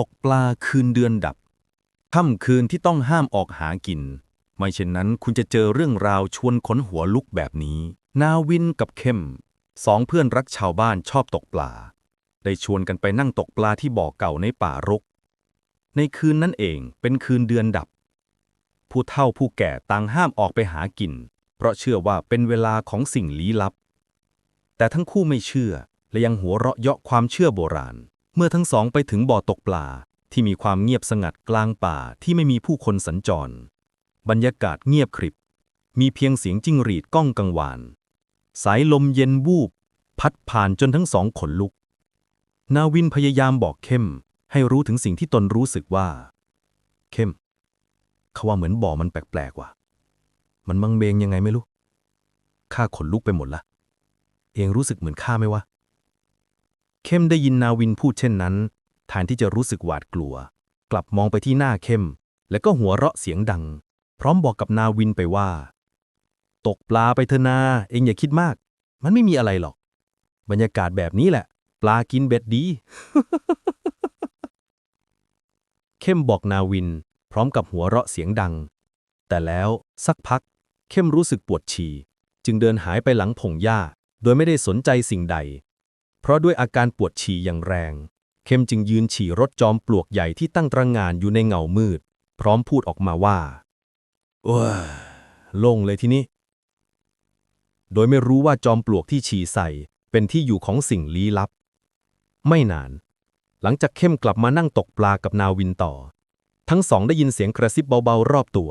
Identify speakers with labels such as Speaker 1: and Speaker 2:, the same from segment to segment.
Speaker 1: ตกปลาคืนเดือนดับค่ำคืนที่ต้องห้ามออกหากิน ไม่เช่นนั้นคุณจะเจอเรื่องราวชวนขนหัวลุกแบบนี้ นาวินกับเข้ม สองเพื่อนรักชาวบ้านชอบตกปลา ได้ชวนกันไปนั่งตกปลาที่บ่อเก่าในป่ารก ในคืนนั้นเองเป็นคืนเดือนดับ ผู้เฒ่าผู้แก่ต่างห้ามออกไปหากิน เพราะเชื่อว่าเป็นเวลาของสิ่งลี้ลับ แต่ทั้งคู่ไม่เชื่อและยังหัวเราะเยาะความเชื่อโบราณ เมื่อทั้งสองไปถึงบ่อตกปลาที่มีความเงียบสงัดกลางป่าที่ไม่มีผู้คนสัญจร บรรยากาศเงียบขริบ มีเพียงเสียงจิ้งหรีดก้องกังวาน สายลมเย็นวูบ พัดผ่านจนทั้งสองขนลุก นาวินพยายามบอกเข้ม ให้รู้ถึงสิ่งที่ตนรู้สึกว่า เข้มเขาว่าเหมือนบ่อมันแปลกๆว่ะ มันมังเบงยังไงไม่รู้ข้าขนลุกไปหมดละ เองรู้สึกเหมือนข้าไหมวะ เข้มได้ยินนาวินพูดเช่นนั้นแทนที่จะรู้สึกหวาดกลัว กลับมองไปที่หน้าเข้ม แล้วก็หัวเราะเสียงดัง พร้อมบอกกับนาวินไปว่า ตกปลาไปเถอะนา เองอย่าคิดมาก มันไม่มีอะไรหรอก บรรยากาศแบบนี้แหละ ปลากินเบ็ดดี เข้มบอกนาวิน พร้อมกับหัวเราะเสียงดัง แต่แล้วสักพัก เข้มรู้สึกปวดฉี่จึงเดินหายไปหลังพงหญ้า โดยไม่ได้สนใจสิ่งใด เพราะด้วยอาการปวดฉี่อย่างแรง เข้มจึงยืนฉี่รถจอมปลวกใหญ่ที่ตั้งตระงานอยู่ในเงามืด พร้อมพูดออกมาว่าโอ้ยโล่งเลยทีนี้ โดยไม่รู้ว่าจอมปลวกที่ฉี่ใส่ เป็นที่อยู่ของสิ่งลี้ลับ ไม่นาน หลังจากเข้มกลับมานั่งตกปลากับนาวินต่อ ทั้งสองได้ยินเสียงกระซิบเบาๆรอบตัว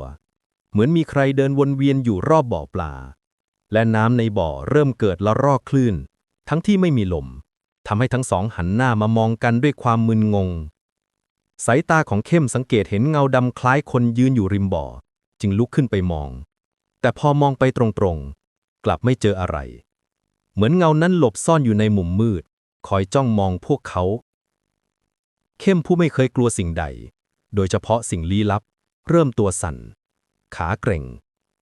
Speaker 1: เหมือนมีใครเดินวนเวียนอยู่รอบบ่อปลา และน้ำในบ่อเริ่มเกิดละรอกคลื่น ทั้งที่ไม่มีลม ทำให้ทั้งสองหันหน้ามามองกันด้วยความมึนงง สายตาของเข้มสังเกตเห็นเงาดำคล้ายคนยืนอยู่ริมบ่อ จึงลุกขึ้นไปมอง แต่พอมองไปตรงๆ กลับไม่เจออะไร เหมือนเงานั้นหลบซ่อนอยู่ในมุมมืด คอยจ้องมองพวกเขา เข้มผู้ไม่เคยกลัวสิ่งใด โดยเฉพาะสิ่งลี้ลับ เริ่มตัวสั่น ขาเกร็ง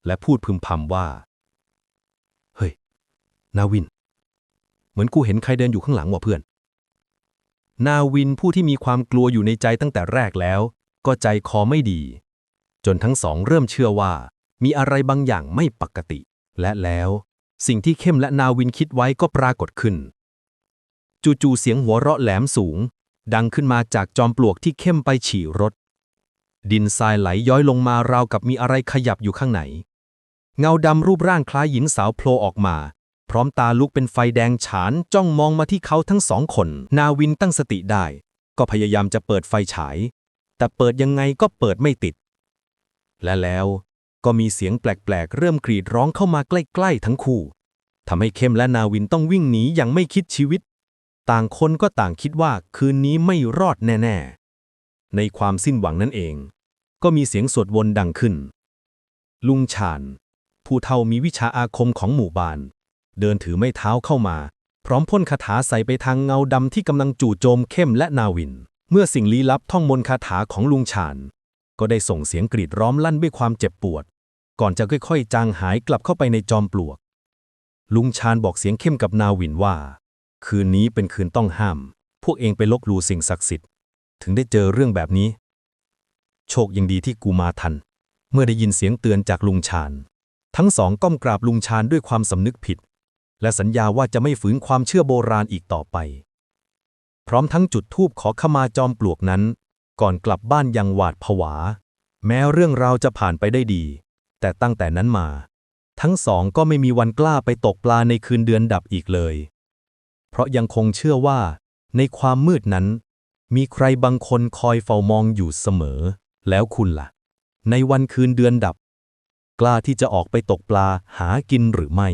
Speaker 1: และพูดพึมพำว่า เฮ้ย นาวิน เหมือนกูเห็นใครเดินอยู่ข้างหลังว่ะเพื่อน นาวินผู้ที่มีความกลัวอยู่ในใจตั้งแต่แรกแล้ว ก็ใจคอไม่ดี จนทั้งสองเริ่มเชื่อว่า มีอะไรบางอย่างไม่ปกติ และแล้ว สิ่งที่เข้มและนาวินคิดไว้ก็ปรากฏขึ้น จู่ๆเสียงหัวเราะแหลมสูง ดังขึ้นมาจากจอมปลวกที่เข้มไปฉี่รถ ดินทรายไหลย้อยลงมาราวกับมีอะไรขยับอยู่ข้างในเงาดำรูปร่างคล้ายหญิงสาวโผล่ออกมา พร้อมตาลุกเป็นไฟแดงฉานจ้องมองมาที่เขาทั้งสองคน นาวินตั้งสติได้ ก็พยายามจะเปิดไฟฉาย แต่เปิดยังไงก็เปิดไม่ติด และแล้วก็มีเสียงแปลกๆ เริ่มกรีดร้องเข้ามาใกล้ๆ ทั้งคู่ทำให้เข้มและนาวินต้องวิ่งหนีอย่างไม่คิดชีวิต ต่างคนก็ต่างคิดว่าคืนนี้ไม่รอดแน่ๆ ในความสิ้นหวังนั่นเอง ก็มีเสียงสวดวนดังขึ้น ลุงชาญผู้เฒ่ามีวิชาอาคมของหมู่บ้าน เดินถือไม้เท้าเข้ามา พร้อมพ่นคาถาใส่ไปทางเงาดำที่กำลังจู่โจมเข้มและนาวิน เมื่อสิ่งลี้ลับท่องมนคาถาของลุงชาญก็ได้ส่งเสียงกรีดร้องลั่นด้วยความเจ็บปวด ก่อนจะค่อยๆ จางหายกลับเข้าไปในจอมปลวก ลุงชาญบอกเสียงเข้มกับนาวินว่า คืนนี้เป็นคืนต้องห้าม พวกเองไปลบลูสิ่งศักดิ์สิทธิ์ ถึงได้เจอเรื่องแบบนี้ โชคยังดีที่กูมาทัน เมื่อได้ยินเสียงเตือนจากลุงชาญทั้งสองก้มกราบลุงชาญด้วยความสำนึกผิด และสัญญาว่าจะไม่ฝืนความเชื่อโบราณอีกต่อไป พร้อมทั้งจุดธูปขอขมาจอมปลวกนั้น ก่อนกลับบ้านยังหวาดผวา แม้เรื่องราวจะผ่านไปได้ดี แต่ตั้งแต่นั้นมา ทั้งสองก็ไม่มีวันกล้าไปตกปลาในคืนเดือนดับอีกเลย เพราะยังคงเชื่อว่า ในความมืดนั้น มีใครบางคนคอยเฝ้ามองอยู่เสมอ แล้วคุณล่ะ ในวันคืนเดือนดับ กล้าที่จะออกไปตกปลาหากินหรือไม่